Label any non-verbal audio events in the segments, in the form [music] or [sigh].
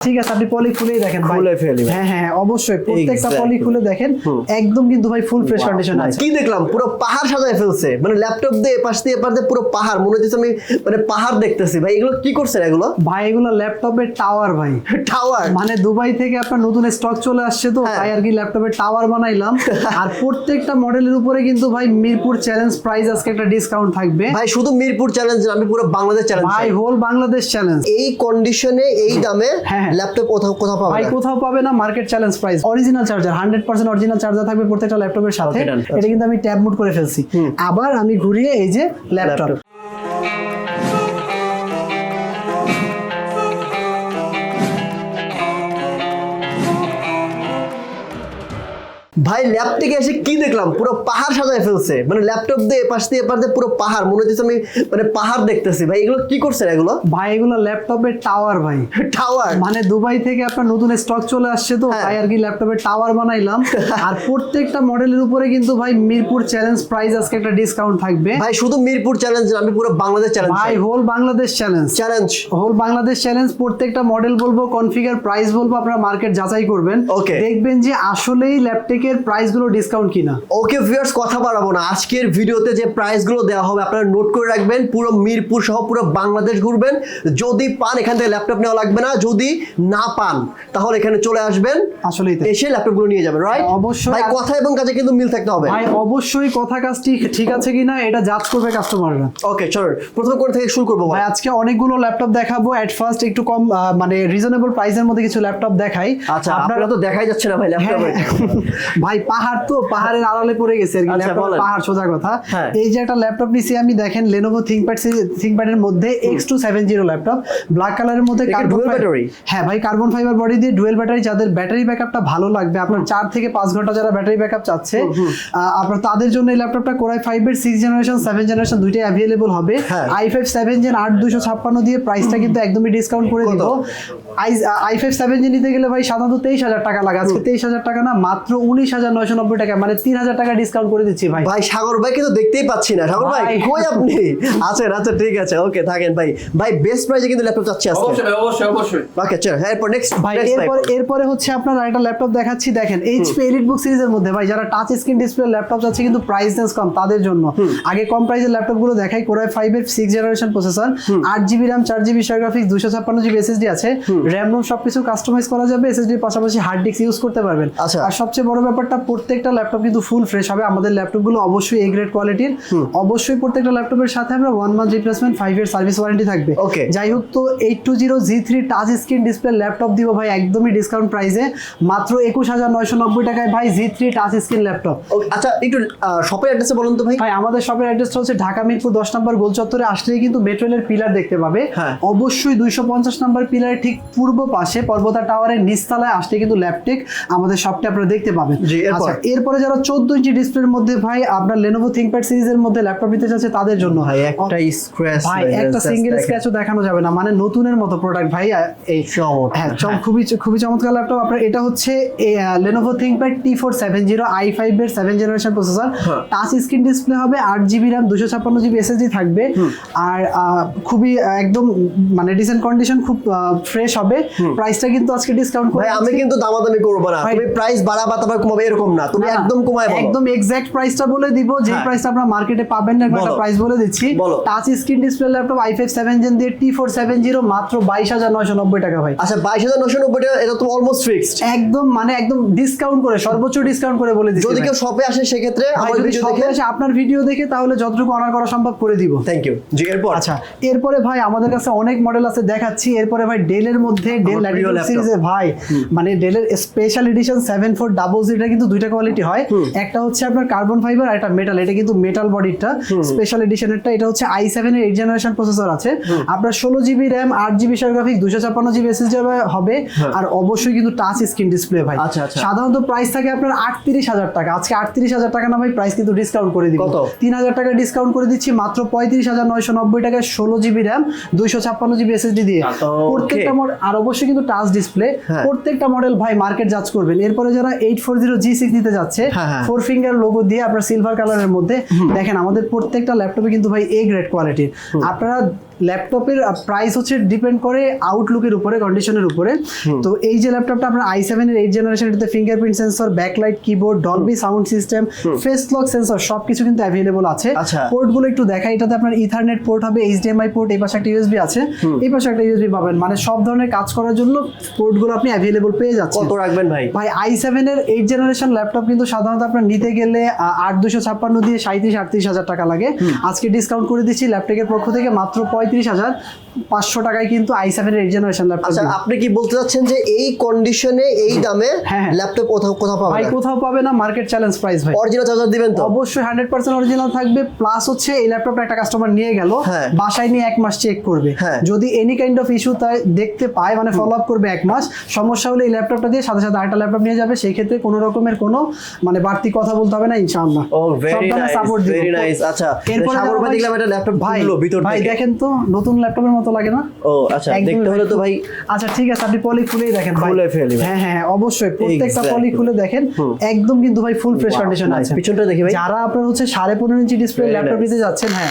ঠিক আছে আপনি পলি খুলেই দেখেন খুলে ফেলি হ্যাঁ হ্যাঁ অবশ্যই প্রত্যেকটা পলি খুলে দেখেন একদম কিন্তু ভাই ফুল ফ্রেশ কন্ডিশন আছে। কি দেখলাম? পুরো পাহাড় সাজায় ফেলছে। মানে ল্যাপটপ দিয়ে এপাশ দিয়ে দিয়ে পুরো পাহাড়। মনে হচ্ছে আমি মানে পাহাড় দেখতেছি। ভাই এগুলো কি করছেন এগুলো? ভাই এগুলো ল্যাপটপের টাওয়ার ভাই। টাওয়ার মানে দুবাই থেকে আপনার নতুন স্টক চলে আসছে তো হ্যাঁ। তাই আর কি ল্যাপটপের টাওয়ার বানাইলাম। আর প্রত্যেকটা মডেলের উপরে কিন্তু ভাই মিরপুর চ্যালেঞ্জ প্রাইস আজকে একটা ডিসকাউন্ট থাকবে। ভাই শুধু মিরপুর চ্যালেঞ্জ আমি পুরো বাংলাদেশ চ্যালেঞ্জ ভাই হোল বাংলাদেশ চ্যালেঞ্জ এই কন্ডিশনে এই দামে হ্যাঁ, হ্যাঁ। ল্যাপটপ কোথাও কোথাও পাবে ভাই কোথাও পাবে না market challenge price original charger hundred percent original charger থাকবে প্রত্যেকটা ল্যাপটপের সাথে। এটা কিন্তু আমি ট্যাব মুড করে ফেলছি। আবার আমি ঘুরিয়ে এই যে ল্যাপটপ। ভাই ল্যাপ থেকে এসে কি দেখলাম? পুরো পাহাড় সাজায় ফেলছে। মানে ল্যাপটপ দিয়ে এপাশ দিয়ে এপাশ দিয়ে পুরো পাহাড়। মনে হচ্ছে আমি মানে পাহাড় দেখতেছি। ভাই এগুলো কি করছেন এগুলো? ভাই এগুলো ল্যাপটপের টাওয়ার ভাই। টাওয়ার মানে দুবাই থেকে আপনার নতুন স্টক চলে আসছে তো ভাই আর কি ল্যাপটপের টাওয়ার বানাইলাম। [laughs] আর প্রত্যেকটা মডেলের উপরে কিন্তু ভাই মিরপুর চ্যালেঞ্জ প্রাইস আজকে একটা ডিসকাউন্ট থাকবে। ভাই শুধু মিরপুর চ্যালেঞ্জ না আমি পুরো বাংলাদেশ চ্যালেঞ্জ ভাই whole Bangladesh challenge challenge whole Bangladesh challenge প্রত্যেকটা মডেল বলব কনফিগার প্রাইস বলব আপনারা মার্কেট যাচাই করবেন. দেখবেন যে আসলেই ল্যাপটেকের প্রাইসগুলো ডিসকাউন্ট কিনা? ওকে ভিউয়ার্স কথা বাড়াবো না। আজকের ভিডিওতে যে প্রাইসগুলো দেওয়া হবে আপনারা নোট করে রাখবেন পুরো মিরপুর সহ পুরো বাংলাদেশ ঘুরবেন। যদি পান এখান থেকে ল্যাপটপ নেওয়া লাগবে না। যদি না পান তাহলে এখানে চলে আসবেন। আসলেই তাই। এসে ল্যাপটপগুলো নিয়ে যাবেন রাইট অবশ্যই। ভাই কথা এবং কাজে কিন্তু মিল থাকতে হবে। ভাই অবশ্যই কথা কাজটি ঠিক আছে কিনা এটা জাজ করবে কাস্টমাররা ওকে চলো প্রথম কোন থেকে শুরু করব ভাই আজকে অনেকগুলো ল্যাপটপ দেখাবো। এট ফার্স্ট একটু কম মানে রিজনেবল প্রাইসের মধ্যে কিছু ল্যাপটপ দেখাই। আচ্ছা আপনারা তো দেখাই যাচ্ছে না ভাই ল্যাপটপ ভাই পাহাড় তো পাহাড়ের আড়ালে পড়ে গেছে আর কি আচ্ছা, ল্যাপটপ বলেন। পাহাড় সোজা কথা হ্যাঁ। এই যে একটা ল্যাপটপ নিছি আমি দেখেন Lenovo ThinkPad ThinkPad এর মধ্যে X270 ল্যাপটপ ব্ল্যাক কালারের মধ্যে এটা কার্বন dual battery? হ্যাঁ ভাই কার্বন ফাইবার বডি দিয়ে ডুয়েল ব্যাটারি যাদের ব্যাটারি ব্যাকআপটা ভালো লাগবে আপনার 4 থেকে 5 ঘন্টা যারা ব্যাটারি ব্যাকআপ চাচ্ছে আহ, আপনার তাদের জন্য এই ল্যাপটপটা কোরাই 5 এর 6 জেনারেশন 7 জেনারেশন দুইটাই अवेलेबल হবে হ্যাঁ। i5 7 জেন 8256 দিয়ে প্রাইসটা কিন্তু একদমই ডিসকাউন্ট করে কত? দিব i5 7 জেন নিতে গেলে ভাই সাধারণত 23000 টাকা লাগে আজকে 23000 টাকা না মাত্র 19990 টাকা মানে 3000 টাকা ডিসকাউন্ট করে দিচ্ছি ভাই। ভাই সাগর ভাই কিন্তু দেখতেই পাচ্ছি না। সাগর ভাই। কই আপনি? আছেন আচ্ছা ঠিক আছে ওকে থাকেন ভাই। ভাই বেস্ট প্রাইসে কিন্তু ল্যাপটপ চাচ্ছি আজকে। অবশ্যই অবশ্যই অবশ্যই। ওকে চল হ্যাঁ এরপর নেক্সট ভাই এরপর এরপরে হচ্ছে আপনার একটা ল্যাপটপ দেখাচ্ছি দেখেন এইচপি এলিট বুক সিরিজের মধ্যে ভাই যারা টাচ স্ক্রিন ডিসপ্লে ল্যাপটপ আছে কিন্তু প্রাইস রেঞ্জ কম তাদের জন্য। আগে কম প্রাইসের ল্যাপটপগুলো দেখাই কোরাই ফাইভ এর সিক্স জেনারেশন প্রসেসর আট জিবি র্যাম চার জিবি গ্রাফিক্স দুশো ছাপ্পান্ন জিবি এসএসডি আছে। র্যাম রোম সবকিছু কাস্টমাইজ করা যাবে এসএসডির পাশাপাশি হার্ড ডিস্ক ইউজ করতে পারবেন। আচ্ছা। আর সবচেয়ে বড় ব্যাপারটা প্রত্যেকটা ল্যাপটপ কিন্তু ফুল ফ্রেশ হবে। আমাদের ল্যাপটপগুলো অবশ্যই এ গ্রেড কোয়ালিটির অবশ্যই প্রত্যেকটা ল্যাপটপের সাথে আমরা one month replacement five year service warranty থাকবে। Okay. যাই হোক তো eight two zero G three touch screen display laptop দিব ভাই একদমই ডিসকাউন্ট প্রাইসে মাত্র একুশ হাজার নয়শো নব্বই টাকায় ভাই G three touch screen laptop আচ্ছা একটু শপের অ্যাড্রেসে বলুন তো ভাই। ভাই আমাদের শপের অ্যাড্রেসটা হচ্ছে ঢাকা মিরপুর দশ নম্বর গোল চত্বরে। আসলেই কিন্তু মেট্রো রেলের পিলার দেখতে পাবে। হ্যাঁ। অবশ্যই দুইশো পঞ্চাশ নম্বর পিলারের ঠিক পূর্ব পাশে পর্বতা টাওয়ারের নিচতলায় আসলে কিন্তু ল্যাপটেক আমাদের শপটা আপনারা দেখতে পাবেন। জি, আচ্ছা এরপরে যারা চোদ্দ ইঞ্চি ডিসপ্লের মধ্যে ভাই আপনার লেনোভো থিঙ্কপ্যাড সিরিজের মধ্যে ল্যাপটপ নিতে চাচ্ছে তাদের জন্য ভাই একটা স্ক্র্যাচ ভাই একটা সিঙ্গেল স্ক্র্যাচও দেখানো। যাবে না মানে নতুনের মতো প্রোডাক্ট ভাই এই চমৎকার। হ্যাঁ চম খুবই খুবই চমৎকার ল্যাপটপ আপনার এটা হচ্ছে এর generation processor. Touch screen display হবে আট জিবি র্যাম দুশো ছাপ্পান্ন জিবি এসএসডি থাকবে। আর খুবই একদম মানে ডিসেন্ট কন্ডিশন খুব ফ্রেশ হবে। প্রাইসটা কিন্তু আজকে ডিসকাউন্ট করে আমি কিন্তু দামাদামি করব না। তুমি প্রাইস বাড়াবা তারপর কমাবে হবে এরকম না। তুমি একদম কমায় বলো। একদম এক্স্যাক্ট প্রাইসটা বলে দিব যে প্রাইসটা হ্যাঁ। আপনারা মার্কেটে পাবেন না একটা প্রাইস বলে দিচ্ছি। Touch screen display laptop i5 7 gen দিয়ে T470 মাত্র 22990 টাকা ভাই। আচ্ছা 22990 টাকা এটা তো অলমোস্ট ফিক্সড একদম মানে একদম ডিসকাউন্ট করে সর্বোচ্চ ডিসকাউন্ট করে বলে দিচ্ছি যদি কেউ শপে আসে সেক্ষেত্রে আমাদের ভিডিও দেখে আসে আপনার ভিডিও দেখে তাহলে যতটুকু অর্ডার করা সম্ভব করে দিব। থ্যাংক ইউ জি এরপর? আচ্ছা এরপরে ভাই আমাদের কাছে অনেক মডেল আছে দেখাচ্ছি। এরপরে ভাই ডেলের মধ্যে ডেল ল্যাপটপ সিরিজে ভাই মানে ডেলের স্পেশাল এডিশন 7400 এটা কিন্তু দুইটা কোয়ালিটি হয়। একটা হচ্ছে আপনার কার্বন ফাইবার আর একটা মেটাল এটা কিন্তু মেটাল বডিটা স্পেশাল এডিশনেরটা এটা হচ্ছে আই সেভেন এর এইট জেনারেশন প্রসেসর আছে। আপনার ষোলো জিবি র্যাম আট জিবি শেয়ার গ্রাফিক দুশো ছাপ্পান্ন জিবি এসএসডি হবে আর অবশ্যই কিন্তু টাচ স্ক্রিন ডিসপ্লে ভাই। সাধারণত প্রাইস থাকে আপনার আটত্রিশ হাজার টাকা। আজকে আটত্রিশ হাজার টাকা না ভাই প্রাইস কিন্তু ডিসকাউন্ট করে দিব। তিন হাজার টাকা ডিসকাউন্ট করে দিচ্ছি মাত্র পঁয়ত্রিশ হাজার নয়শো নব্বই টাকায় ষোলো জিবি র্যাম দুইশো ছাপ্পান্ন জিবি এসএসডি দিয়ে। প্রত্যেকটা মডেল আর অবশ্যই কিন্তু টাচ ডিসপ্লে প্রত্যেকটা মডেল ভাই মার্কেট জাজ করবেন। এরপরে যারা eight four zero G six নিতে যাচ্ছে। ফোর ফিঙ্গার লোগো দিয়ে আপনার সিলভার কালারের মধ্যে দেখেন আমাদের প্রত্যেকটা ল্যাপটপে কিন্তু ভাই এ গ্রেড কোয়ালিটির আপনারা ল্যাপটপের প্রাইস হচ্ছে ডিপেন্ড করে আউটলুকের উপরে কন্ডিশনের উপরে। তো এই যে ল্যাপটপটা আপনার আই সেভেন এর এইট জেনারেশন এটাতে fingerprint sensor backlight keyboard Dolby sound system face lock sensor সবকিছু কিন্তু অ্যাভেলেবল আছে। আচ্ছা। পোর্টগুলো একটু দেখাই এটাতে আপনার ইথারনেট পোর্ট হবে এইচডিএমআই পোর্ট এই পাশে একটা ইউএসবি আছে। এই পাশে একটা ইউএসবি পাবেন। মানে সব ধরনের কাজ করার জন্য পোর্টগুলো আপনি অ্যাভেলেবল পেয়ে যাচ্ছেন। কত রাখবেন ভাই? ভাই আই সেভেন এর এইট জেনারেশন ল্যাপটপ কিন্তু সাধারণত আপনার নিতে গেলে আট দুশো ছাপ্পান্ন দিয়ে সাঁত্রিশ আটত্রিশ হাজার টাকা লাগে। আজকে ডিসকাউন্ট করে দিচ্ছি ল্যাপটপের পক্ষ থেকে মাত্র পঁয়ত্রিশ হাজার পাঁচশো টাকায় কিন্তু আই সেভেন এর এইট জেনারেশন ল্যাপটপ আচ্ছা আপনি কি বলতে চাচ্ছেন যে এই কন্ডিশনে এই দামে হ্যাঁ, হ্যাঁ। ল্যাপটপ কোথাও কোথাও ভাই কোথাও পাবে না মার্কেট চ্যালেঞ্জ প্রাইস ভাই। অরিজিনাল চার্জার দিবেন তো? অবশ্যই হান্ড্রেড পার্সেন্ট অরিজিনাল থাকবে প্লাস হচ্ছে এই ল্যাপটপটা একটা কাস্টমার নিয়ে গেল হ্যাঁ। বাসায় নিয়ে এক মাস চেক করবে। হ্যাঁ। যদি এনি কাইন্ড অফ ইস্যু তাই দেখতে পায় মানে ফলো আপ করবে এক মাস সমস্যা হলে এই ল্যাপটপটা দিয়ে সাথে সাথে আরেকটা ল্যাপটপ নিয়ে যাবে সেই ক্ষেত্রে কোনো রকমের কোনো মানে বাড়তি কথা বলতে হবে না ইনশাআল্লাহ। Oh very nice very nice আচ্ছা এরপরে ভাই- দেখলাম একটা ল্যাপটপ ভাই ভিতর ভাই দেখেন তো নতুন ল্যাপটপের মতো লাগে না? ও আচ্ছা দেখতে হলে তো ভাই আচ্ছা ঠিক আছে আপনি পলি খুলেই দেখেন ভাই। খুলে ফেলি হ্যাঁ হ্যাঁ অবশ্যই প্রত্যেকটা পলি খুলে দেখেন। একদম কিন্তু ভাই ফুল ফ্রেশ কন্ডিশন আছে। পিছনটা দেখি ভাই। যারা আপনার হচ্ছে সাড়ে পনেরো ইঞ্চি ডিসপ্লে ল্যাপটপ নিতে যাচ্ছেন হ্যাঁ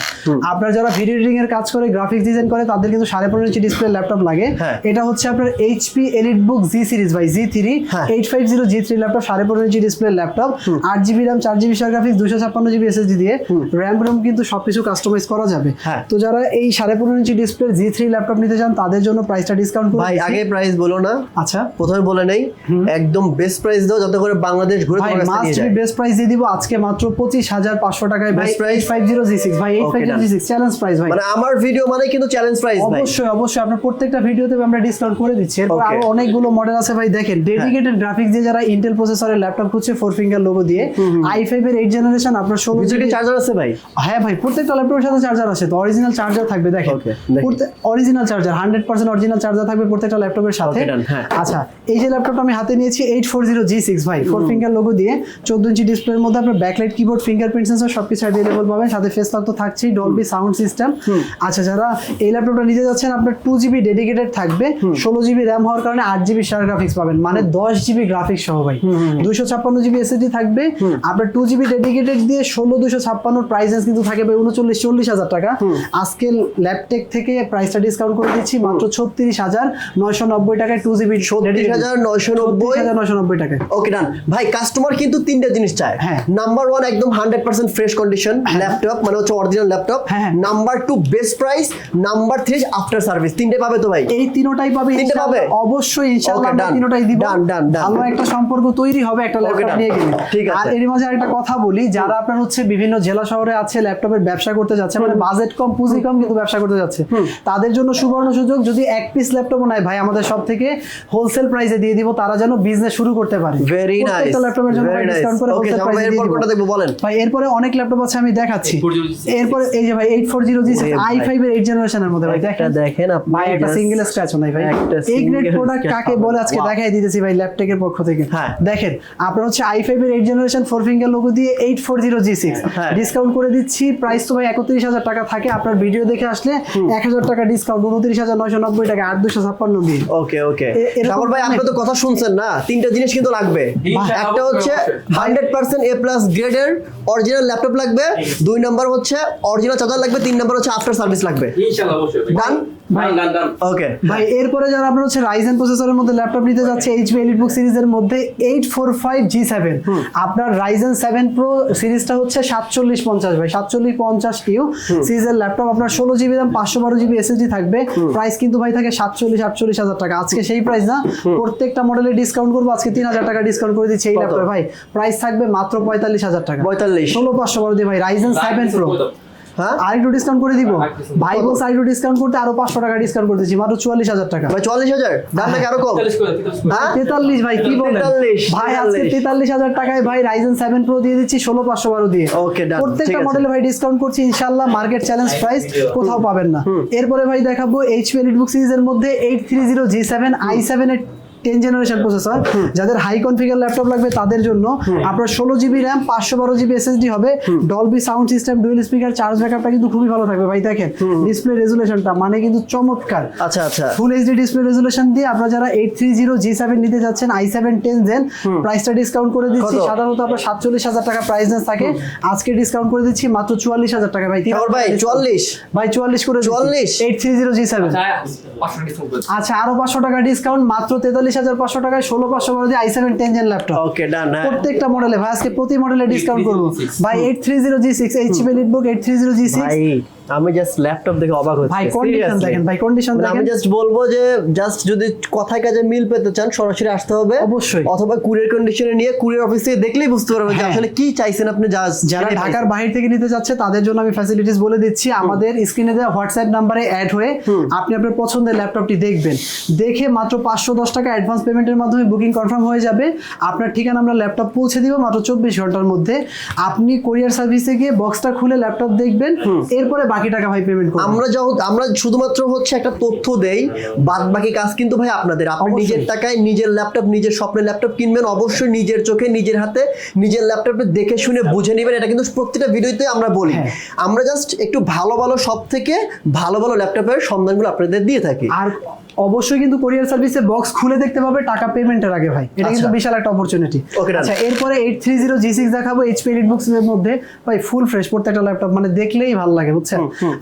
আপনার যারা ভিডিও এডিটিং এর কাজ করে গ্রাফিক্স ডিজাইন করে তাদের কিন্তু সাড়ে পনেরো ইঞ্চি ডিসপ্লে ল্যাপটপ লাগে। হ্যাঁ। এটা হচ্ছে আপনার HP EliteBook G series ভাই G three. Eight five zero G three laptop সাড়ে পনেরো ইঞ্চি ডিসপ্লে ল্যাপটপ আট জিবি র্যাম চার জিবি গ্রাফিক্স দুশো ছাপ্পান্ন জিবি এসএসডি দিয়ে। র্যাম রোম কিন্তু সবকিছু কাস্টমাইজ করা যাবে। হ্যাঁ। তো যারা এই সাড়ে inch display G three laptop নিতে চান তাদের জন্য প্রাইসটা ডিসকাউন্ট ভাই আগে প্রাইস বলো না। আচ্ছা। প্রথমে বলে নেই একদম বেস্ট প্রাইস দাও যাতে করে বাংলাদেশ ঘুরে তোমার কাছে নিয়ে যায়। বেস্ট প্রাইস দিয়ে দিব আজকে মাত্র পঁচিশ হাজার পাঁচশো টাকায় জি সিক্স ভাই চ্যালেঞ্জ প্রাইস ভাই। মানে আমার ভিডিও মানে কিন্তু চ্যালেঞ্জ প্রাইস ভাই। অবশ্যই অবশ্যই আপনার প্রত্যেকটা ভিডিওতে আমরা ডিসকাউন্ট করে দিচ্ছি। এরপর আরও অনেকগুলো মডেল আছে ভাই দেখেন ডেডিকেটেড গ্রাফিক্স দিয়ে যারা ইন্টেল প্রসেসরের ল্যাপটপ খুঁজছে ফোর ফিঙ্গার লোগো দিয়ে আই ফাইভ এর এইট জেনারেশন আপনার ষোলো ভিতরে জিবি চার্জার আছে ভাই? হ্যাঁ ভাই প্রত্যেকটা ল্যাপটপের সাথে চার্জার আছে তো অরিজিনাল চার্জার থাকবে। দেখেন original charger hundred percent original charger থাকবে প্রত্যেকটা ল্যাপটপের সাথে। হ্যাঁ। আচ্ছা এই যে ল্যাপটপটা আমি হাতে নিয়েছি eight four zero G six ভাই ফোর ফিঙ্গার লোগো দিয়ে চোদ্দ ইঞ্চি ডিসপ্লের মধ্যে আপনার ব্যাকলাইট কিবোর্ড ফিঙ্গারপ্রিন্ট সেন্সর সবকিছু অ্যাভেলেবল পাবেন। সাথে ফেস লক তো থাকছেই ডলবি সাউন্ড সিস্টেম আচ্ছা যারা এই ল্যাপটপটা নিতে যাচ্ছেন আপনার টু জিবি ডেডিকেটেড থাকবে ষোলো জিবি র্যাম হওয়ার কারণে আট জিবি শেয়ার গ্রাফিক্স পাবেন। মানে দশ জিবি গ্রাফিক্স সহ ভাই। দুশো ছাপ্পান্ন জিবি এসএসডি থাকবে। আপনার টু জিবি ডেডিকেটেড দিয়ে ষোলো দুশো ছাপ্পান্ন প্রাইসেস কিন্তু থাকে ভাই উনচল্লিশ চল্লিশ হাজার টাকা। আজকে ল্যাপটেক থেকে প্রাইসটা ডিসকাউন্ট করে দিচ্ছি মাত্র ছত্রিশ হাজার নয়শো নব্বই টাকায় টু জিবি ছত্রিশ হাজার নয়শো নব্বই? হাজার নয়শো নব্বই টাকায়। ওকে ডান ভাই কাস্টমার কিন্তু তিনটা জিনিস চায়। হ্যাঁ। নাম্বার ওয়ান একদম hundred percent fresh condition laptop মানে হচ্ছে অরিজিনাল ল্যাপটপ হ্যাঁ। Number two best price number three after service তিনটে পাবে তো ভাই? এই তিনোটাই পাবে তিনটে পাবে? অবশ্যই ইনশাআল্লাহ. তিনোটাই দিব। Done, done, done. ভালো একটা সম্পর্ক তৈরি হবে একটা ল্যাপটপ নিয়ে গেলে। ঠিক আছে। আর এর মাঝে একটা কথা বলি যারা আপনার হচ্ছে বিভিন্ন জেলা শহরে আছে ল্যাপটপের ব্যবসা করতে যাচ্ছে মানে বাজেট কম পুঁজি কম কিন্তু ব্যবসা করতে যাচ্ছে। তাদের জন্য সুবর্ণ সুযোগ যদি এক পিস ল্যাপটপ নেয় ভাই আমাদের সব থেকে হোলসেল প্রাইসে দিয়ে দিব তারা যেন বিজনেস শুরু করতে পারে। ভেরি নাইস ল্যাপটপের জন্য ডিসকাউন্ট করে হোলসেল প্রাইসে দিয়ে দিব। দেখব বলেন? ভাই এরপরে অনেক ল্যাপটপ আছে আমি দেখাচ্ছি। 840G এরপরে এই যে ভাই এইট ফোর জিরো জি ওরে আই ভাই। ফাইভ এর এইট জেনারেশনের মধ্যে ভাই দেখেন। দেখেন আপনি ভাই একটা সিঙ্গেল স্ক্র্যাচ নাই ভাই। এই গ্রেড প্রোডাক্ট কাকে বলে? আজকে দেখাই দিতেছি ভাই ল্যাপটেকের পক্ষ থেকে। হ্যাঁ। দেখেন আপনার হচ্ছে আই ফাইভ এর eight generation four finger logo দিয়ে eight four zero G six হ্যাঁ। ডিসকাউন্ট করে দিচ্ছি প্রাইস তো ভাই একত্রিশ হাজার টাকা থাকে। আপনার ভিডিও দেখে আসলে এক হাজার টাকা ডিসকাউন্ট উনত্রিশ হাজার নয়শো নব্বই টাকা আট দুশো ছাপ্পান্ন বিল। ওকে ওকে। সাগর ভাই আপনি তো কথা শুনছেন না তিনটা জিনিস কিন্তু লাগবে। একটা হচ্ছে হান্ড্রেড পার্সেন্ট এ প্লাস গ্রেডের অরিজিনাল ল্যাপটপ লাগবে দুই নম্বর হচ্ছে অরিজিনাল চার্জার লাগবে তিন নম্বর হচ্ছে আফটার সার্ভিস লাগবে। ডান ওকে। ভাই এরপরে যারা আপনার হচ্ছে রাইজেন প্রসেসরের মধ্যে ল্যাপটপ নিতে যাচ্ছে এইচপি এলিটবুক সিরিজের মধ্যে eight four five G seven আপনার রাইজেন সেভেন প্রো সিরিজটা হচ্ছে সাতচল্লিশ পঞ্চাশ ভাই সাতচল্লিশ পঞ্চাশ ইউ সিরিজের ল্যাপটপ আপনার ষোলো জিবি র্যাম পাঁচশো বারো জিবি এসএসডি থাকবে। প্রাইস কিন্তু ভাই থাকে সাতচল্লিশ আটচল্লিশ হাজার টাকা। আজকে সেই প্রাইস না। প্রত্যেকটা মডেলে ডিসকাউন্ট করব। আজকে তিন হাজার টাকা ডিসকাউন্ট করে দিচ্ছি এই? ল্যাপটপে ভাই। প্রাইস থাকবে মাত্র পঁয়তাল্লিশ হাজার টাকা। পঁয়তাল্লিশ। ষোলো পাঁচশো বারো দিয়ে ভাই রাইজেন সেভেন প্রো হ্যাঁ? আর একটু ডিসকাউন্ট করে দিব। ভাই বলছে আর একটু ডিসকাউন্ট করতে আরও পাঁচশো টাকা ডিসকাউন্ট করে দিচ্ছি মাত্র চুয়াল্লিশ হাজার টাকা। ভাই চুয়াল্লিশ হাজার? দাম নাকি আরও কম? হ্যাঁ? তেতাল্লিশ ভাই কি বলেন? ভাই আজকে তেতাল্লিশ। হাজার টাকায় ভাই রাইজেন সেভেন প্রো দিয়ে দিচ্ছি ষোলো পাঁচশো বারো দিয়ে. ঠিক প্রত্যেকটা। মডেলে ভাই ডিসকাউন্ট করছি ইনশাল্লাহ মার্কেট চ্যালেঞ্জ প্রাইস কোথাও পাবেন না। এরপরে ভাই দেখাবো এইচপি এলিটবুক সিরিজের মধ্যে eight three zero G seven i seven এর টেন জেনারেশন প্রসেসর যাদের হাই কনফিগার ল্যাপটপ লাগবে তাদের জন্য আপনার ষোলো জিবি র্যাম পাঁচশো বারো জিবি এসএসডি হবে। Dolby sound system dual speaker charge ব্যাকআপটা কিন্তু খুবই ভালো থাকবে ভাই দেখেন। ডিসপ্লে রেজুলেশনটা মানে কিন্তু চমৎকার। আচ্ছা আচ্ছা। ফুল এইচডি ডিসপ্লে রেজুলেশন দিয়ে আপনারা যারা eight three zero G seven নিতে যাচ্ছেন আই সেভেন টেন জেন প্রাইসটা ডিসকাউন্ট করে দিচ্ছি? সাধারণত আপনার সাতচল্লিশ হাজার টাকা প্রাইস থাকে। আজকে ডিসকাউন্ট করে দিচ্ছি মাত্র চুয়াল্লিশ হাজার টাকা ভাই ভাই? চুয়াল্লিশ? ভাই চুয়াল্লিশ করে 44? Eight three zero G seven আচ্ছা আরও পাঁচশো টাকা ডিসকাউন্ট মাত্র তেতাল্লিশ হাজার পাঁচশো টাকায় ষোলো পাঁচশো বারো দিয়ে I seven ten gen laptop okay done প্রত্যেকটা মডেলে ভাই আজকে প্রতি মডেলে ডিসকাউন্ট করব। ভাই eight three zero G six H P EliteBook eight three zero G six আমি জাস্ট ল্যাপটপ দেখে অবাক হচ্ছি। ভাই কন্ডিশন দেখেন ভাই কন্ডিশন মানে আমি জাস্ট বলব যে জাস্ট যদি কথায় কাজে মিল পেতে চান সরাসরি আসতে হবে। অবশ্যই। অথবা কুরিয়ার কন্ডিশনে নিয়ে কুরিয়ার অফিস থেকে দেখলেই বুঝতে পারবেন যে হ্যাঁ। আসলে কি চাইছেন আপনি যারা ঢাকার বাইরে থেকে নিতে যাচ্ছে তাদের জন্য আমি ফ্যাসিলিটিস বলে দিচ্ছি। আমাদের স্ক্রিনে দেওয়া হোয়াটসঅ্যাপ নাম্বারে অ্যাড হয়ে আপনি আপনার পছন্দের ল্যাপটপটি দেখবেন। দেখে মাত্র পাঁচশো দশ টাকা অ্যাডভান্স পেমেন্টের মাধ্যমে বুকিং কনফার্ম হয়ে যাবে। আপনার ঠিকানা আমরা ল্যাপটপ পৌঁছে দিব মাত্র চব্বিশ ঘণ্টার মধ্যে। আপনি কোরিয়ার সার্ভিসে গিয়ে বক্সটা খুলে ল্যাপটপ দেখবেন। এরপরে বাকি টাকা ভাই পেমেন্ট করব আমরা যখন আমরা শুধুমাত্র হচ্ছে একটা তথ্য দেই বাদ বাকি কাজ কিন্তু ভাই আপনাদের। আপনি নিজের টাকায় নিজের ল্যাপটপ নিজের স্বপ্নের ল্যাপটপ কিনবেন অবশ্যই নিজের চোখে নিজের হাতে নিজের ল্যাপটপে দেখে শুনে বুঝে নেবেন। এটা কিন্তু প্রত্যেকটা ভিডিওতে আমরা বলি। হ্যাঁ। আমরা জাস্ট একটু ভালো ভালো সব থেকে ভালো ভালো ল্যাপটপের সন্ধানগুলো আপনাদের দিয়ে থাকি। আর অবশ্যই কিন্তু কোরিয়ার সার্ভিসে বক্স খুলে দেখতে পাবে টাকা পেমেন্টের আগে ভাই। এটা কিন্তু আচ্ছা। বিশাল একটা অপরচুনিটি আচ্ছা এরপরে eight three zero G six দেখাবো এইচপি এলিট বুকসের মধ্যে। ভাই ফুল ফ্রেশ প্রত্যেকটা ল্যাপটপ মানে দেখলেই ভালো লাগে বুঝছেন?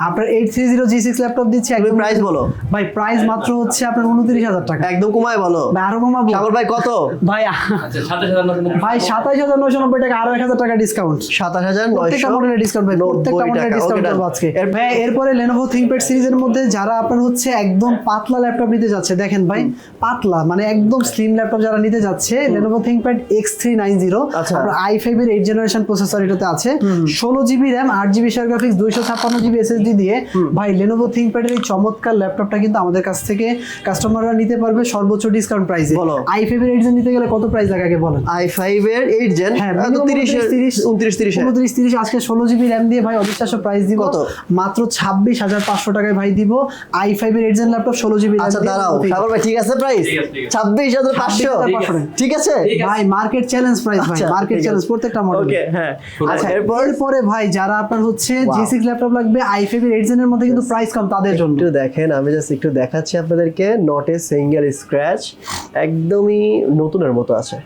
আপনার eight three zero G six laptop দিচ্ছি একদম প্রাইস বলো। ভাই প্রাইস মাত্র হচ্ছে আপনার উনত্রিশ হাজার টাকা। একদম কমায় বলো। ভাই আরও কমাবো। সাগর ভাই কত? ভাই আচ্ছা সাতাশ হাজার নশো নব্বই। ভাই সাতাইশ হাজার নয়শো নব্বই টাকা আরও এক হাজার টাকা ডিসকাউন্ট সাতাশ হাজার প্রত্যেকটা মডেলের ডিসকাউন্ট ভাই প্রত্যেকটা মডেলের ডিসকাউন্ট আজকে। ভাই এরপরে Lenovo ThinkPad সিরিজের মধ্যে যারা আপনার হচ্ছে একদম পাতলা ল্যাপটপ নিতে যাচ্ছে। দেখেন ভাই পাতলা মানে একদম স্লিম ল্যাপটপ যারা নিতে যাচ্ছে Lenovo ThinkPad X390 আচ্ছা। আপনার i5 এর 8 জেনারেশন প্রসেসর এটাতে আছে। 16 GB RAM 8 GB share graphics 256 GB SSD দিয়ে ভাই Lenovo ThinkPad এর এই চমৎকার ল্যাপটপটা কিন্তু আমাদের কাছ থেকে কাস্টমাররা নিতে পারবে সর্বোচ্চ ডিসকাউন্ট প্রাইসে বলো। i5 এর 8 জেন নিতে গেলে কত প্রাইস লাগে আগে বলেন? আই ফাইভ এর এইট জেন হ্যাঁ তিরিশ উনত্রিশ তিরিশ উনত্রিশ তিরিশ আজকে ষোলো জিবি র্যাম দিয়ে ভাই অবিশ্বাস্য প্রাইস দিব। কত? মাত্র ছাব্বিশ হাজার পাঁচশো টাকায় ভাই দিব। আই ফাইভ এর জেন ল্যাপটপ ষোলো জিবি আচ্ছা দাঁড়াও। সাগর ভাই ঠিক আছে প্রাইস। ছাব্বিশ হাজার পাঁচশো। ঠিক আছে ভাই মার্কেট চ্যালেঞ্জ প্রাইস ভাই। মার্কেট চ্যালেঞ্জ প্রত্যেকটা মডেল হ্যাঁ। আচ্ছা এরপর? ভাই যারা আপনার হচ্ছে জি সিক্স ল্যাপটপ লাগবে আই ফাইভ এর এইট জেনের মধ্যে কিন্তু প্রাইস কম তাদের জন্য। একটু দেখেন আমি জাস্ট একটু দেখাচ্ছি আপনাদেরকে। নট এ সিঙ্গেল স্ক্র্যাচ একদমই নতুনের মতো আছে।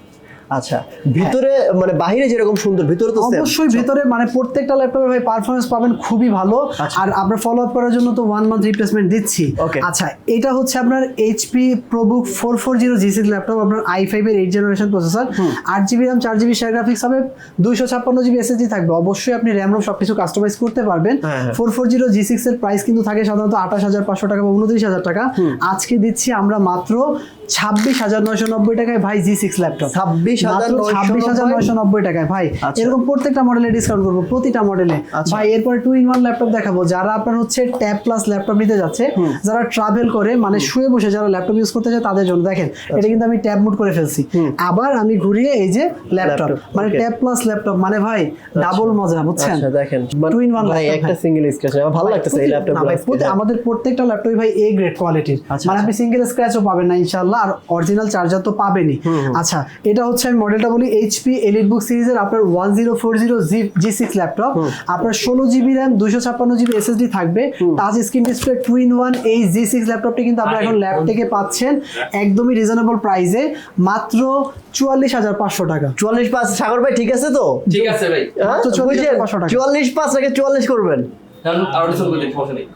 আচ্ছা ভিতরে মানে বাইরে যেরকম সুন্দর ভিতরে তো অবশ্যই ভিতরে মানে প্রত্যেকটা ল্যাপটপের ভাই পারফরমেন্স পাবেন খুবই ভালো। আচ্ছা। আর আমরা ফলো আপ করার জন্য তো ওয়ান মান্থ রিপ্লেসমেন্ট দিচ্ছি। আচ্ছা এটা হচ্ছে আপনার HP ProBook four four zero G six laptop আপনার আই ফাইভ এর এইট জেনারেশন প্রসেসর আট জিবি র্যাম চার জিবি শেয়ার গ্রাফিক্স হবে দুইশো ছাপ্পান্ন জিবি এসএসডি থাকবে। অবশ্যই আপনি র্যাম রোম সবকিছু কাস্টমাইজ করতে পারবেন। হ্যাঁ, হ্যাঁ। Four four zero G six এর প্রাইস কিন্তু থাকে সাধারণত আঠাশ হাজার পাঁচশো টাকা বা উনত্রিশ হাজার টাকা। আজকে দিচ্ছি আমরা মাত্র ছাব্বিশ হাজার নয়শো নব্বই টাকায় ভাই জি সিক্স ল্যাপটপ 26,990 ছাব্বিশ হাজার নয়শো নব্বই টাকায় ভাই। আচ্ছা। এরকম প্রত্যেকটা মডেলে ডিসকাউন্ট করব প্রতিটা মডেলে আচ্ছা। ভাই এরপরে টু ইন ওয়ান ল্যাপটপ দেখাবো। যারা আপনার হচ্ছে ট্যাব প্লাস ল্যাপটপ নিতে যাচ্ছে যারা ট্রাভেল করে মানে শুয়ে বসে যারা ল্যাপটপ ইউজ করতে চায় তাদের জন্য দেখেন আচ্ছা। এটা কিন্তু আমি ট্যাব মুড করে ফেলছি। আবার আমি ঘুরিয়ে এই যে ল্যাপটপ মানে. ট্যাব প্লাস ল্যাপটপ মানে ভাই ডাবল মজা বুঝছেন? দেখেন। টু ইন ওয়ান ভাই একটা সিঙ্গেল স্ক্র্যাচ আমার ভালো লাগতেছে এই ল্যাপটপ আমাদের প্রত্যেকটা ল্যাপটপ ভাই এ গ্রেড কোয়ালিটির মানে আপনি সিঙ্গেল স্ক্র্যাচও পাবেন না ইনশাআল্লাহ। আর অরিজিনাল চার্জার তো পাবেনই। আচ্ছা এটা হচ্ছে আমি মডেলটা বলি এইচপি এলিট বুক সিরিজের আপনার one zero four zero G G six laptop আপনার ষোলো জিবি র্যাম দুশো ছাপ্পান্ন জিবি এসএসডি থাকবে। Touch screen display two in one এই জি সিক্স ল্যাপটপটি কিন্তু আপনারা এখন ল্যাব থেকে পাচ্ছেন একদমই রিজনেবল প্রাইসে মাত্র চুয়াল্লিশ হাজার পাঁচশো টাকা। চুয়াল্লিশ পাঁচ সাগর ভাই ঠিক আছে তো? ঠিক আছে ভাই। হ্যাঁ? মাত্র 44,500 বুঝছেন? টাকা। চুয়াল্লিশ পাঁচ রেখে চুয়াল্লিশ করবেন?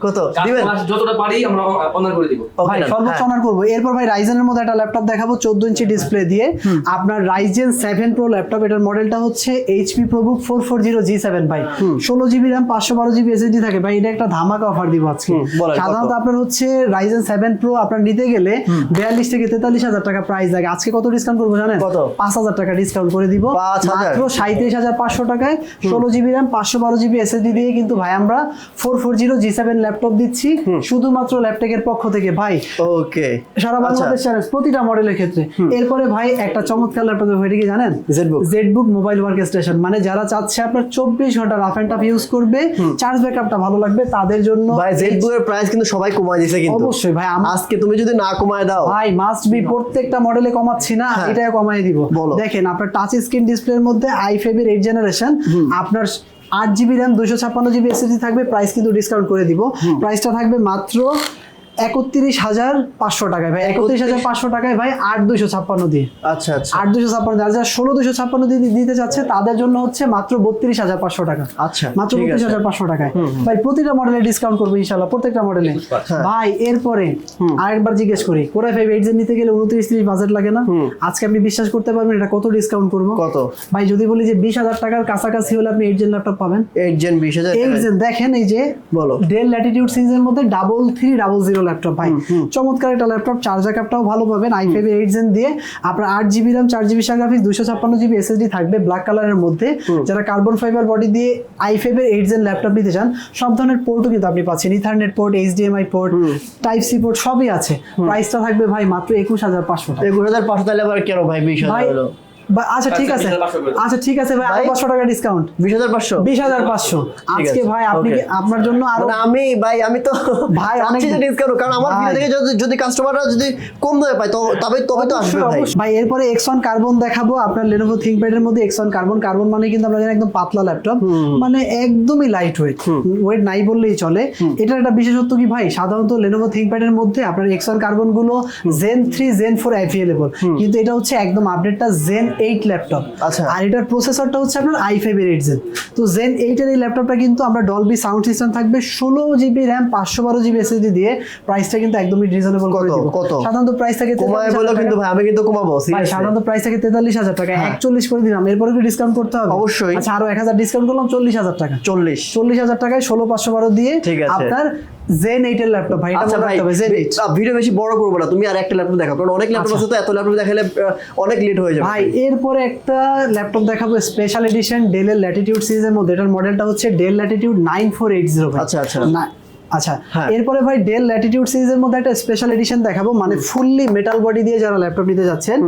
কত? দিবেন? যতটা পারি আমরা অনার করে দিব। Okay, ভাই done. সর্বোচ্চ। অনার করব। এরপর ভাই রাইজেনের মধ্যে একটা ল্যাপটপ দেখাবো চোদ্দ ইঞ্চি ডিসপ্লে দিয়ে। আপনার রাইজেন সেভেন প্রো ল্যাপটপ এটার মডেলটা হচ্ছে HP ProBook four four zero G seven ভাই। ষোলো জিবি র্যাম পাঁচশো বারো জিবি এসএসডি থাকে। ভাই এটা একটা ধামাকা অফার দিব আজকে। হুম, বলেন, কত? সাধারণত আপনার হচ্ছে রাইজেন সেভেন প্রো আপনার নিতে গেলে বিয়াল্লিশ থেকে তেতাল্লিশ হাজার টাকা প্রাইস লাগে। আজকে কত ডিসকাউন্ট করব জানেন? কত? পাঁচ হাজার টাকা ডিসকাউন্ট করে দিব। 5,000 মাত্র সাঁত্রিশ হাজার পাঁচশো টাকায় ষোলো জিবি র্যাম পাঁচশো বারো জিবি এসএসডি দিয়ে কিন্তু ভাই আমরা four four zero G seven laptop দিচ্ছি শুধুমাত্র ল্যাপটপের পক্ষ থেকে। ভাই ওকে। সারা বাংলাদেশ চ্যালেঞ্জ প্রতিটা মডেলের ক্ষেত্রে। এরপরে ভাই একটা চমৎকার ল্যাপটপ ভাইটি কি জানেন? ZBook। ZBook mobile workstation মানে যারা চাচ্ছে আপনার চব্বিশ ঘণ্টা রাফ অ্যান্ড টাফ ইউজ করবে চার্জ ব্যাকআপটা ভালো লাগবে তাদের জন্য ভাই জেডবুক এর প্রাইস কিন্তু সবাই কমায় দিয়েছে কিন্তু। অবশ্যই ভাই আজকে তুমি যদি না কমায় দাও। ভাই মাস্ট বি প্রত্যেকটা মডেলে কমাচ্ছি না হ্যাঁ। এটাও কমাই দিব। দেখেন আপনার টাচ স্ক্রিন ডিসপ্লের মধ্যে আই ফাইভ এর এইট জেনারেশন আপনার আট জিবি র্যাম দুশো ছাপ্পান্ন জিবি এসএসডি থাকবে প্রাইস কিন্তু ডিসকাউন্ট করে দিব। প্রাইসটা থাকবে মাত্র একত্রিশ হাজার পাঁচশো টাকায় ভাই একত্রিশ হাজার পাঁচশো টাকায় ভাই আট দুশো ছাপ্পান্ন দিয়ে। আচ্ছা আচ্ছা। আট দুশো ছাপ্পান্ন যারা যারা ষোলো দুশো ছাপ্পান্ন দিয়ে দিতে চাচ্ছে তাদের জন্য হচ্ছে মাত্র বত্রিশ হাজার পাঁচশো টাকা। আচ্ছা, মাত্র বত্রিশ হাজার পাঁচশো টাকায়। ভাই প্রতিটা মডেলে ডিসকাউন্ট করব ইনশাল্লাহ প্রত্যেকটা মডেলে হ্যাঁ। ভাই এরপরে আরেকবার জিজ্ঞেস করি কোরাই ফাইভ এইট নিতে গেলে উনত্রিশ ত্রিশ বাজেট লাগে না? আজকে আপনি বিশ্বাস করতে পারবেন এটা কত ডিসকাউন্ট করব? কত? ভাই যদি বলি যে বিশ হাজার টাকার কাছাকাছি হলে আপনি এইট জেন ল্যাপটপ পাবেন। এইট জেন বিশ হাজার এইট জেন দেখেন এই যে বলো। ডেল ল্যাটিটিউড সিরিজের মধ্যে double three double zero laptop ভাই। চমৎকার একটা ল্যাপটপ চার্জার ক্যাপটাও ভালো পাবেন আই ফাইভ এইট জেন দিয়ে। আপনার আট জিবি র্যাম চার জিবি গ্রাফিক্স দুশো ছাপ্পান্ন জিবি এসএসডি থাকবে ব্ল্যাক কালারের মধ্যে। যারা কার্বন ফাইবার বডি দিয়ে আই ফাইভ এর এইট জেন ল্যাপটপ নিতে চান সব ধরনের পোর্টও কিন্তু আপনি পাচ্ছেন। Ethernet port HDMI port type C port সবই আছে। প্রাইসটা থাকবে ভাই মাত্র একুশ হাজার পাঁচশো একুশ হাজার পাঁচশো তাহলে আবার কেন ভাই বিশ ভাই হাজার হলো? বা- আচ্ছা ঠিক আছে। আচ্ছা ঠিক আছে ভাই পাঁচশো টাকা ডিসকাউন্ট বিশ হাজার পাঁচশো। বিশ হাজার পাঁচশো। আজকে ভাই আপনি আপনার জন্য আরও মানে আমি ভাই আমি তো ভাই, অনেক- ডিসকাউন্ট কারণ আমার থেকে যদি যদি কাস্টমাররা যদি কম দামে পায় তো তবে তবে তো আসবে ভাই। ভাই এরপরে এক্স ওয়ান কার্বন দেখাবো। আপনার লেনোভো থিঙ্কপ্যাড এর মধ্যে এক্স ওয়ান কার্বন কার্বন মানে কিন্তু আমরা জানি একদম পাতলা ল্যাপটপ মানে একদমই লাইট ওয়েট ওয়েট নাই বললেই চলে। এটার একটা বিশেষত্ব কি ভাই? সাধারণত লেনোভো থিঙ্কপ্যাড এর মধ্যে আপনার X one কার্বনগুলো gen three gen four available কিন্তু এটা হচ্ছে একদম আপডেটটা জেন এইট ল্যাপটপ আচ্ছা। আর এটার প্রসেসরটা হচ্ছে আপনার আই ফাইভ এর এইট জেন তো জেন এইটের এই ল্যাপটপটা কিন্তু আমরা ডলবি সাউন্ড সিস্টেম থাকবে ষোলো জিবি র্যাম পাঁচশো বারো জিবি এসএসডি দিয়ে প্রাইসটা কিন্তু একদমই রিজনেবল করে কত? কত? সাধারণত প্রাইস থাকে কমায় বলো কিন্তু ভাই আমি কিন্তু কমাবো সাধারণত প্রাইস থাকে তেতাল্লিশ হাজার টাকা একচল্লিশ করে দিলাম এরপরে কি ডিসকাউন্ট করতে হবে? অবশ্যই। আচ্ছা আরও এক হাজার ডিসকাউন্ট করলাম চল্লিশ হাজার টাকা। চল্লিশ। চল্লিশ হাজার টাকায় ষোলো পাঁচশো বারো দিয়ে আপনার জেন এইটের ল্যাপটপ ভাই এটা আচ্ছা মনে রাখতে জেন ভিডিও বেশি বড় করব না তুমি আর একটা ল্যাপটপ দেখাও কারণ অনেক ল্যাপটপ আচ্ছা। আছে তো এত ল্যাপটপ দেখালে অনেক লেট হয়ে যাবে ভাই এরপরে একটা ল্যাপটপ দেখাবো স্পেশাল এডিশন ডেলের ল্যাটিটিউড সিরিজের মধ্যে এটার মডেলটা হচ্ছে Dell Latitude nine four eight zero আচ্ছা, আচ্ছা। আচ্ছা হ্যাঁ। এরপরে ভাই ডেল ল্যাটিটিউড সিরিজের মধ্যে একটা স্পেশাল এডিশন দেখাবো মানে ফুললি মেটাল বডি দিয়ে যারা ল্যাপটপ নিতে যাচ্ছেন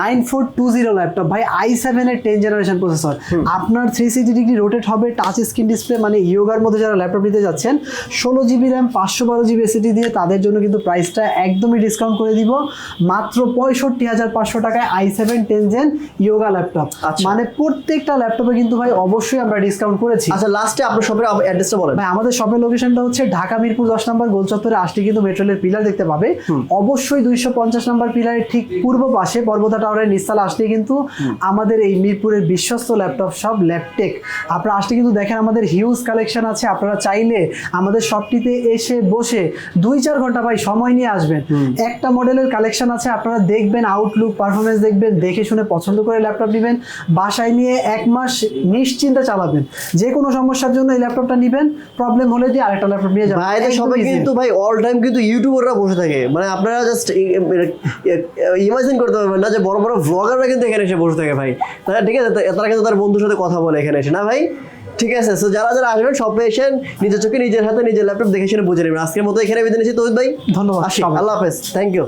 nine four two zero laptop ভাই আই সেভেন এর টেন জেনারেশন প্রসেসর আপনার থ্রি সিক্সটি ডিগ্রি রোটেট হবে টাচ স্ক্রিন ডিসপ্লে মানে ইয়োগার মধ্যে যারা ল্যাপটপ নিতে যাচ্ছেন ষোলো জিবি র্যাম পাঁচশো বারো জিবি এসিডি দিয়ে তাদের জন্য কিন্তু প্রাইসটা একদমই ডিসকাউন্ট করে দিব। মাত্র পঁয়ষট্টি হাজার পাঁচশো টাকায় I seven ten gen Yoga laptop. মানে প্রত্যেকটা ল্যাপটপে কিন্তু ভাই অবশ্যই আমরা ডিসকাউন্ট করেছি। আচ্ছা লাস্টে আপনার শপের অ্যাড্রেসটা বলেন। ভাই আমাদের শপের লোকেশনটা হচ্ছে ঢাকা মিরপুর দশ নম্বর গোল চত্বরে আসলে কিন্তু মেট্রোলের পিলার দেখতে পাবে। অবশ্যই দুইশো পঞ্চাশ নম্বর পিলারের ঠিক পূর্ব পাশে পর্বতা টাওয়ারের নিস্তালা আসলে কিন্তু আমাদের এই মিরপুরের বিশ্বস্ত ল্যাপটপ সব ল্যাপটেক। আপনারা আসলে কিন্তু দেখেন আমাদের হিউজ কালেকশন আছে আপনারা চাইলে আমাদের শপটিতে এসে বসে দুই চার ঘণ্টা ভাই সময় নিয়ে আসবেন। একটা মডেলের কালেকশন আছে আপনারা দেখবেন আউটলুক পারফরমেন্স দেখবেন দেখে শুনে পছন্দ করে ল্যাপটপ নেবেন বাসায় নিয়ে এক মাস নিশ্চিন্তে চালাবেন। যে কোনো সমস্যার জন্য এই ল্যাপটপটা নেবেন প্রবলেম হলে দিয়ে আরেকটা ল্যাপটপ নিয়ে যাবেন একদম সবাই কিন্তু ভাই অল টাইম কিন্তু ইউটিউবাররা বসে থাকে। মানে আপনারা জাস্ট ইমাজিন করতে পারবেন না যে বড় বড় ব্লগাররা কিন্তু এখানে এসে বসে থাকে ভাই। তারা ঠিক আছে তারা কিন্তু তার বন্ধুর সাথে কথা বলে এখানে এসে। না ভাই? ঠিক আছে সো যারা যারা আসবেন শপে এসে নিজের চোখে নিজের হাতে নিজের ল্যাপটপ দেখে শুনে বুঝে নেবেন। আজকের মতো এখানে বিদায় নিচ্ছি তো ভাই। ধন্যবাদ আল্লাহ হাফেজ। Thank you